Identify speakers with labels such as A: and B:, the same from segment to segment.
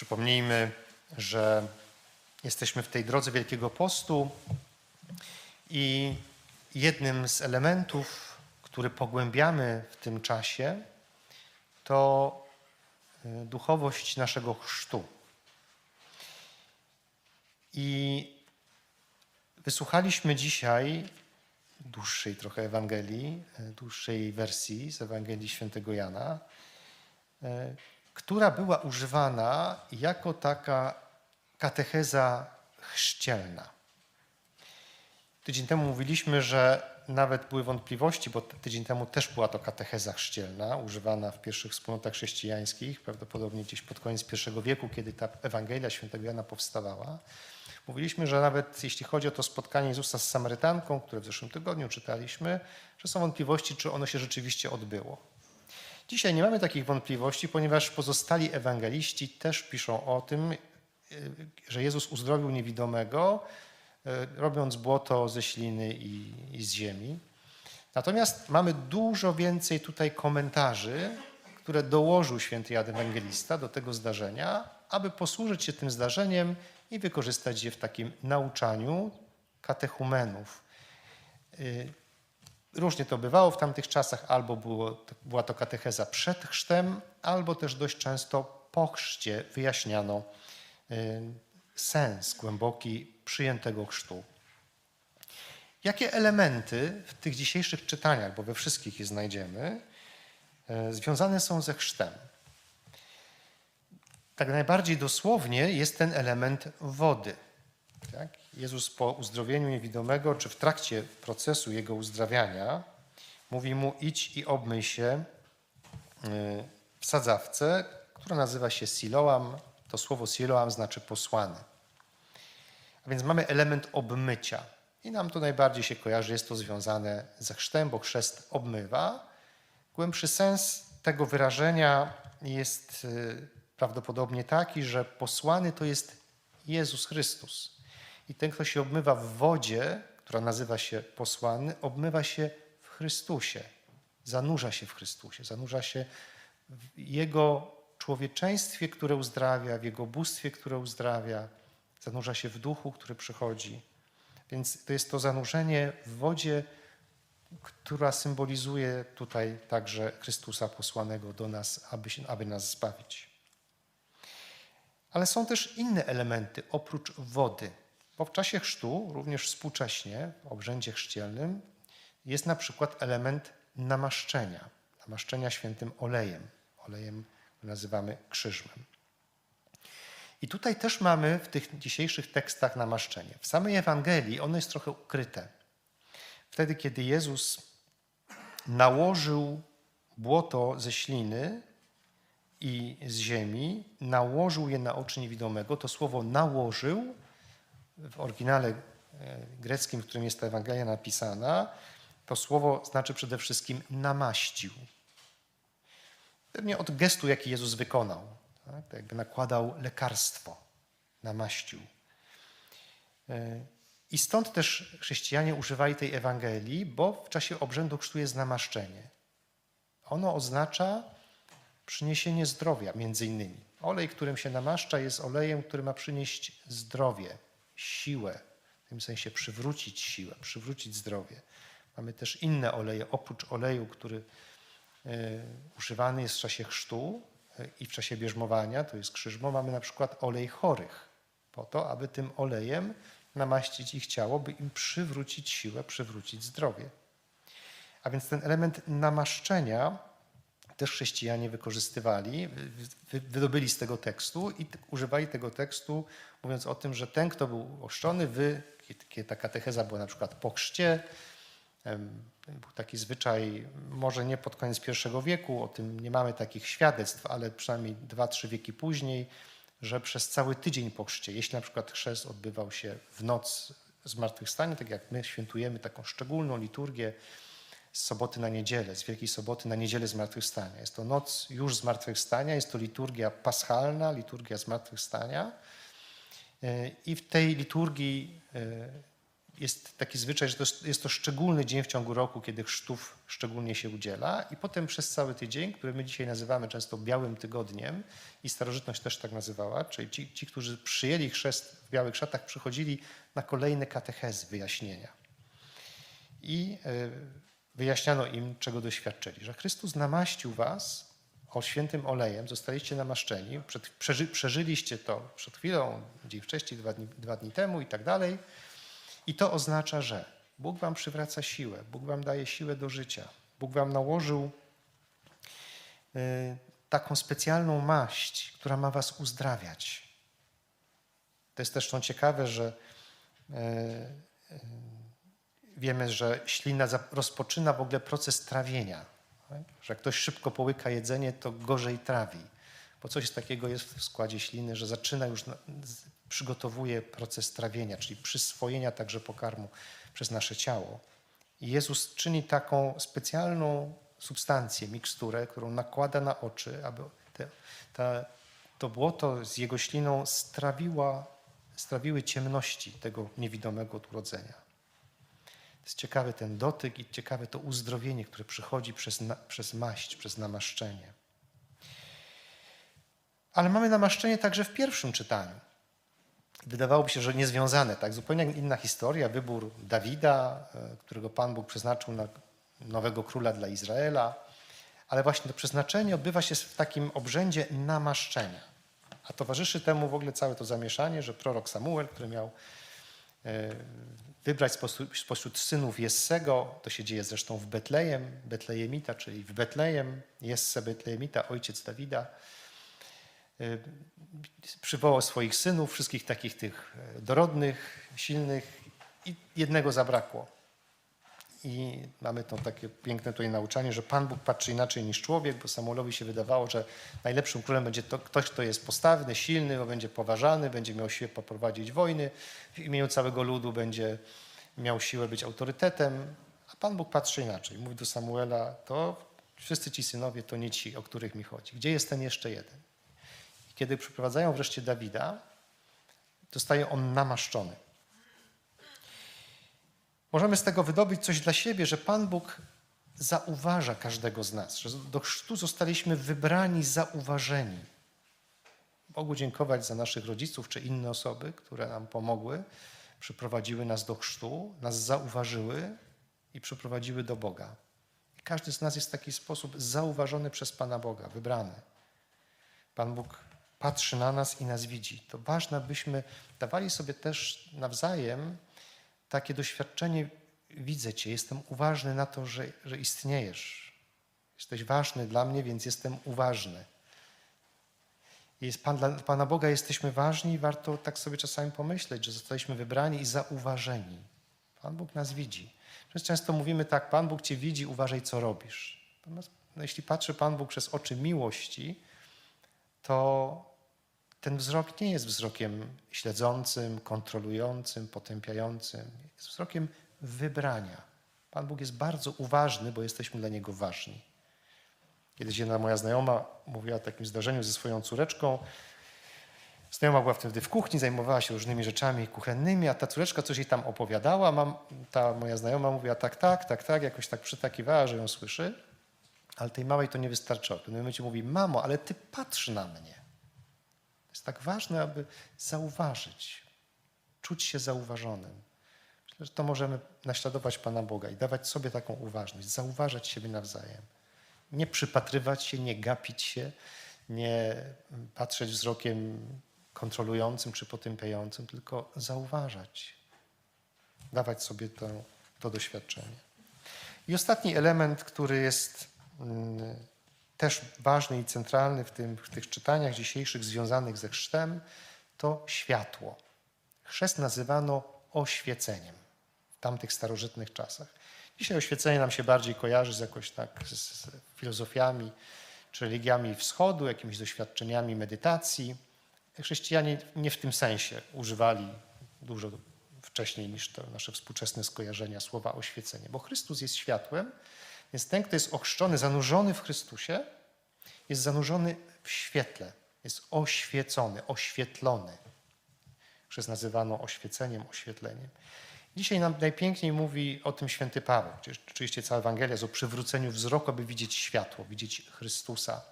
A: Przypomnijmy, że jesteśmy w tej drodze Wielkiego Postu i jednym z elementów, który pogłębiamy w tym czasie, to y, duchowość naszego chrztu. I wysłuchaliśmy dzisiaj dłuższej trochę Ewangelii, y, dłuższej wersji z Ewangelii Świętego Jana, y, która była używana jako taka katecheza chrzcielna. Tydzień temu mówiliśmy, że nawet były wątpliwości, bo tydzień temu też była to katecheza chrzcielna, używana w pierwszych wspólnotach chrześcijańskich, prawdopodobnie gdzieś pod koniec I wieku, kiedy ta Ewangelia Świętego Jana powstawała. Mówiliśmy, że nawet jeśli chodzi o to spotkanie Jezusa z Samarytanką, które w zeszłym tygodniu czytaliśmy, że są wątpliwości, czy ono się rzeczywiście odbyło. Dzisiaj nie mamy takich wątpliwości, ponieważ pozostali ewangeliści też piszą o tym, że Jezus uzdrowił niewidomego, robiąc błoto ze śliny i, i z ziemi. Natomiast mamy dużo więcej tutaj komentarzy, które dołożył święty Jan Ewangelista do tego zdarzenia, aby posłużyć się tym zdarzeniem i wykorzystać je w takim nauczaniu katechumenów. Różnie to bywało w tamtych czasach, albo było, była to katecheza przed chrztem, albo też dość często po chrzcie wyjaśniano sens głęboki przyjętego chrztu. Jakie elementy w tych dzisiejszych czytaniach, bo we wszystkich je znajdziemy, związane są ze chrztem? Tak najbardziej dosłownie jest ten element wody. Jezus po uzdrowieniu niewidomego, czy w trakcie procesu jego uzdrawiania, mówi mu: idź i obmyj się w sadzawce, która nazywa się Siloam. To słowo Siloam znaczy posłany. A więc mamy element obmycia. I nam to najbardziej się kojarzy, jest to związane ze chrztem, bo chrzest obmywa. Głębszy sens tego wyrażenia jest prawdopodobnie taki, że posłany to jest Jezus Chrystus. I ten, kto się obmywa w wodzie, która nazywa się posłany, obmywa się w Chrystusie, zanurza się w Chrystusie, zanurza się w Jego człowieczeństwie, które uzdrawia, w Jego bóstwie, które uzdrawia, zanurza się w duchu, który przychodzi. Więc to jest to zanurzenie w wodzie, która symbolizuje tutaj także Chrystusa posłanego do nas, aby, się, aby nas zbawić. Ale są też inne elementy oprócz wody. Bo w czasie chrztu, również współcześnie, w obrzędzie chrzcielnym, jest na przykład element namaszczenia. Namaszczenia świętym olejem. Olejem nazywamy krzyżmem. I tutaj też mamy w tych dzisiejszych tekstach namaszczenie. W samej Ewangelii ono jest trochę ukryte. Wtedy, kiedy Jezus nałożył błoto ze śliny i z ziemi, nałożył je na oczy niewidomego, to słowo nałożył w oryginale greckim, w którym jest ta Ewangelia napisana, to słowo znaczy przede wszystkim namaścił. Pewnie od gestu, jaki Jezus wykonał. Tak? To jakby nakładał lekarstwo, namaścił. I stąd też chrześcijanie używali tej Ewangelii, bo w czasie obrzędu chrztu jest namaszczenie. Ono oznacza przyniesienie zdrowia, między innymi. Olej, którym się namaszcza, jest olejem, który ma przynieść zdrowie, siłę, w tym sensie przywrócić siłę, przywrócić zdrowie. Mamy też inne oleje, oprócz oleju, który używany jest w czasie chrztu i w czasie bierzmowania, to jest krzyżmo, mamy na przykład olej chorych, po to, aby tym olejem namaścić ich ciało, by im przywrócić siłę, przywrócić zdrowie. A więc ten element namaszczenia też chrześcijanie wykorzystywali, wydobyli z tego tekstu i używali tego tekstu, mówiąc o tym, że ten, kto był ochrzczony, wy, kiedy ta katecheza była na przykład po chrzcie, był taki zwyczaj, może nie pod koniec I wieku, o tym nie mamy takich świadectw, ale przynajmniej dwa, trzy wieki później, że przez cały tydzień po chrzcie, jeśli na przykład chrzest odbywał się w noc zmartwychwstania, tak jak my świętujemy taką szczególną liturgię z soboty na niedzielę, z Wielkiej Soboty na niedzielę zmartwychwstania. Jest to noc już zmartwychwstania, jest to liturgia paschalna, liturgia zmartwychwstania i w tej liturgii jest taki zwyczaj, że to jest, to szczególny dzień w ciągu roku, kiedy chrztów szczególnie się udziela i potem przez cały tydzień, który my dzisiaj nazywamy często białym tygodniem i starożytność też tak nazywała, czyli ci, ci którzy przyjęli chrzest w białych szatach, przychodzili na kolejne katechezy, wyjaśnienia. I y, wyjaśniano im, czego doświadczyli, że Chrystus namaścił was o świętym olejem, zostaliście namaszczeni, przed, przeży, przeżyliście to przed chwilą, dzień wcześniej, dwa dni, dwa dni temu i tak dalej. I to oznacza, że Bóg wam przywraca siłę, Bóg wam daje siłę do życia, Bóg wam nałożył y, taką specjalną maść, która ma was uzdrawiać. To jest też ciekawe, że y, y, wiemy, że ślina rozpoczyna w ogóle proces trawienia. Tak? Że jak ktoś szybko połyka jedzenie, to gorzej trawi. Bo coś takiego jest w składzie śliny, że zaczyna już, przygotowuje proces trawienia, czyli przyswojenia także pokarmu przez nasze ciało. I Jezus czyni taką specjalną substancję, miksturę, którą nakłada na oczy, aby te, ta, to błoto z jego śliną strawiła, strawiły ciemności tego niewidomego od urodzenia. Jest ciekawy ten dotyk i ciekawe to uzdrowienie, które przychodzi przez, na, przez maść, przez namaszczenie. Ale mamy namaszczenie także w pierwszym czytaniu. Wydawałoby się, że niezwiązane, tak? Zupełnie inna historia, wybór Dawida, e, którego Pan Bóg przeznaczył na nowego króla dla Izraela. Ale właśnie to przeznaczenie odbywa się w takim obrzędzie namaszczenia. A towarzyszy temu w ogóle całe to zamieszanie, że prorok Samuel, który miał wybrać spośród, spośród synów Jessego, to się dzieje zresztą w Betlejem, Betlejemita, czyli w Betlejem, Jesse Betlejemita, ojciec Dawida, y, przywołał swoich synów, wszystkich takich tych e, dorodnych, silnych i jednego zabrakło. I mamy to takie piękne tutaj nauczanie, że Pan Bóg patrzy inaczej niż człowiek, bo Samuelowi się wydawało, że najlepszym królem będzie to ktoś, kto jest postawny, silny, bo będzie poważany, będzie miał siłę poprowadzić wojny, w imieniu całego ludu będzie miał siłę być autorytetem, a Pan Bóg patrzy inaczej. Mówi do Samuela, to wszyscy ci synowie to nie ci, o których mi chodzi. Gdzie jest ten jeszcze jeden? I kiedy przyprowadzają wreszcie Dawida, zostaje on namaszczony. Możemy z tego wydobyć coś dla siebie, że Pan Bóg zauważa każdego z nas, że do chrztu zostaliśmy wybrani, zauważeni. Bogu dziękować za naszych rodziców czy inne osoby, które nam pomogły, przyprowadziły nas do chrztu, nas zauważyły i przyprowadziły do Boga. I każdy z nas jest w taki sposób zauważony przez Pana Boga, wybrany. Pan Bóg patrzy na nas i nas widzi. To ważne, abyśmy dawali sobie też nawzajem takie doświadczenie, widzę Cię, jestem uważny na to, że, że istniejesz. Jesteś ważny dla mnie, więc jestem uważny. Jest Pan, dla Pana Boga jesteśmy ważni i warto tak sobie czasami pomyśleć, że zostaliśmy wybrani i zauważeni. Pan Bóg nas widzi. Często mówimy tak, Pan Bóg Cię widzi, uważaj co robisz. Natomiast no, jeśli patrzy Pan Bóg przez oczy miłości, to ten wzrok nie jest wzrokiem śledzącym, kontrolującym, potępiającym. Jest wzrokiem wybrania. Pan Bóg jest bardzo uważny, bo jesteśmy dla Niego ważni. Kiedyś jedna moja znajoma mówiła o takim zdarzeniu ze swoją córeczką. Znajoma była wtedy w kuchni, zajmowała się różnymi rzeczami kuchennymi, a ta córeczka coś jej tam opowiadała. Mam, ta moja znajoma mówiła tak, tak, tak, tak, jakoś tak przytakiwała, że ją słyszy. Ale tej małej to nie wystarczyło. W pewnym momencie mówi, mamo, ale ty patrz na mnie. Jest tak ważne, aby zauważyć, czuć się zauważonym. Myślę, że to możemy naśladować Pana Boga i dawać sobie taką uważność, zauważać siebie nawzajem. Nie przypatrywać się, nie gapić się, nie patrzeć wzrokiem kontrolującym czy potępiającym, tylko zauważać, dawać sobie to, to doświadczenie. I ostatni element, który jest mm, też ważny i centralny w, tym, w tych czytaniach dzisiejszych związanych ze chrztem, to światło. Chrzest nazywano oświeceniem w tamtych starożytnych czasach. Dzisiaj oświecenie nam się bardziej kojarzy z jakoś tak z filozofiami czy religiami wschodu, jakimiś doświadczeniami medytacji. Chrześcijanie nie w tym sensie używali dużo wcześniej niż to nasze współczesne skojarzenia słowa oświecenie, bo Chrystus jest światłem, więc ten, kto jest ochrzczony, zanurzony w Chrystusie, jest zanurzony w świetle, jest oświecony, oświetlony. Przez nazywano oświeceniem, oświetleniem. Dzisiaj nam najpiękniej mówi o tym święty Paweł. Oczywiście cała Ewangelia jest o przywróceniu wzroku, aby widzieć światło, widzieć Chrystusa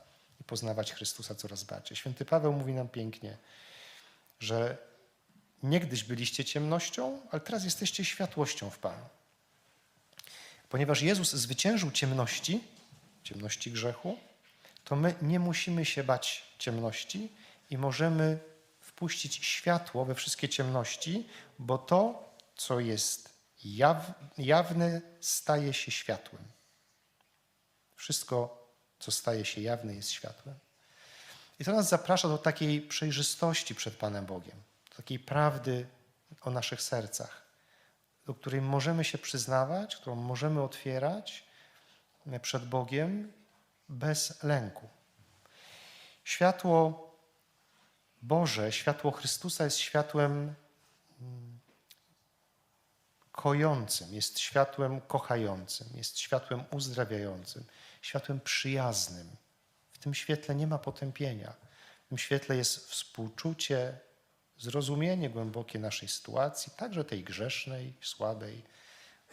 A: i poznawać Chrystusa coraz bardziej. Święty Paweł mówi nam pięknie, że niegdyś byliście ciemnością, ale teraz jesteście światłością w Panu. Ponieważ Jezus zwyciężył ciemności, ciemności grzechu, to my nie musimy się bać ciemności i możemy wpuścić światło we wszystkie ciemności, bo to, co jest jaw, jawne, staje się światłem. Wszystko, co staje się jawne, jest światłem. I to nas zaprasza do takiej przejrzystości przed Panem Bogiem, do takiej prawdy o naszych sercach, do której możemy się przyznawać, którą możemy otwierać przed Bogiem bez lęku. Światło Boże, światło Chrystusa jest światłem mm, kojącym, jest światłem kochającym, jest światłem uzdrawiającym, światłem przyjaznym. W tym świetle nie ma potępienia. W tym świetle jest współczucie, zrozumienie głębokie naszej sytuacji, także tej grzesznej, słabej,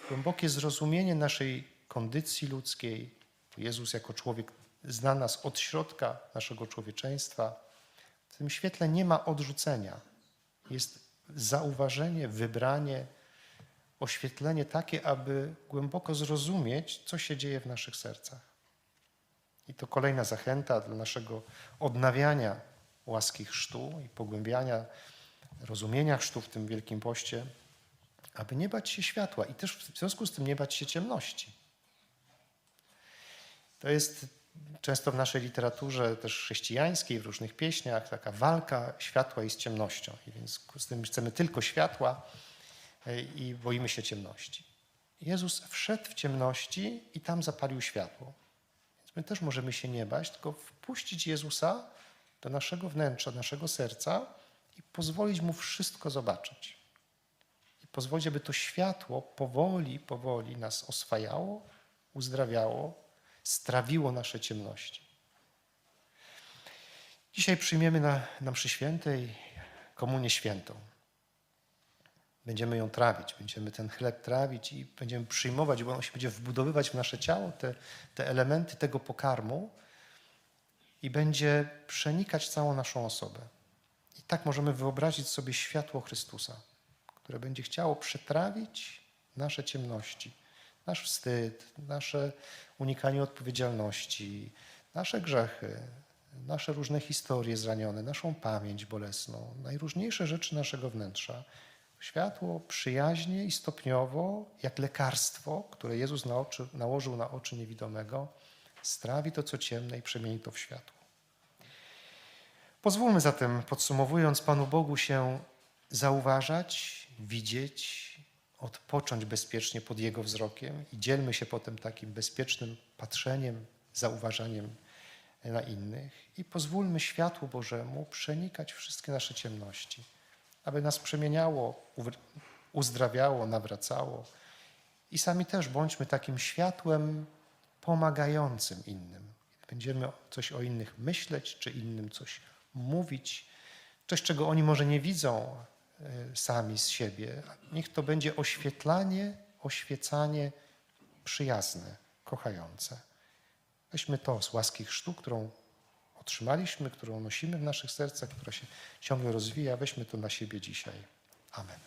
A: głębokie zrozumienie naszej kondycji ludzkiej. Jezus jako człowiek zna nas od środka naszego człowieczeństwa. W tym świetle nie ma odrzucenia. Jest zauważenie, wybranie, oświetlenie takie, aby głęboko zrozumieć, co się dzieje w naszych sercach. I to kolejna zachęta dla naszego odnawiania łaski chrztu i pogłębiania rozumienia chrztu w tym Wielkim Poście, aby nie bać się światła i też w związku z tym nie bać się ciemności. To jest często w naszej literaturze też chrześcijańskiej, w różnych pieśniach, taka walka światła i z ciemnością. I więc z tym chcemy tylko światła e, i boimy się ciemności. Jezus wszedł w ciemności i tam zapalił światło. Więc my też możemy się nie bać, tylko wpuścić Jezusa do naszego wnętrza, naszego serca i pozwolić Mu wszystko zobaczyć. I pozwolić, aby to światło powoli, powoli nas oswajało, uzdrawiało, strawiło nasze ciemności. Dzisiaj przyjmiemy na, na mszy świętej komunię świętą. Będziemy ją trawić, będziemy ten chleb trawić i będziemy przyjmować, bo on się będzie wbudowywać w nasze ciało, te, te elementy tego pokarmu i będzie przenikać całą naszą osobę. Tak możemy wyobrazić sobie światło Chrystusa, które będzie chciało przetrawić nasze ciemności, nasz wstyd, nasze unikanie odpowiedzialności, nasze grzechy, nasze różne historie zranione, naszą pamięć bolesną, najróżniejsze rzeczy naszego wnętrza. Światło przyjaźnie i stopniowo, jak lekarstwo, które Jezus nałożył na oczy niewidomego, strawi to, co ciemne i przemieni to w światło. Pozwólmy zatem, podsumowując, Panu Bogu się zauważać, widzieć, odpocząć bezpiecznie pod Jego wzrokiem i dzielmy się potem takim bezpiecznym patrzeniem, zauważaniem na innych i pozwólmy światłu Bożemu przenikać wszystkie nasze ciemności, aby nas przemieniało, uzdrawiało, nawracało. I sami też bądźmy takim światłem pomagającym innym. Będziemy coś o innych myśleć, czy innym coś mówić, coś, czego oni może nie widzą, E, sami z siebie. Niech to będzie oświetlanie, oświecanie przyjazne, kochające. Weźmy to z łaski chrztu, którą otrzymaliśmy, którą nosimy w naszych sercach, która się ciągle rozwija. Weźmy to na siebie dzisiaj. Amen.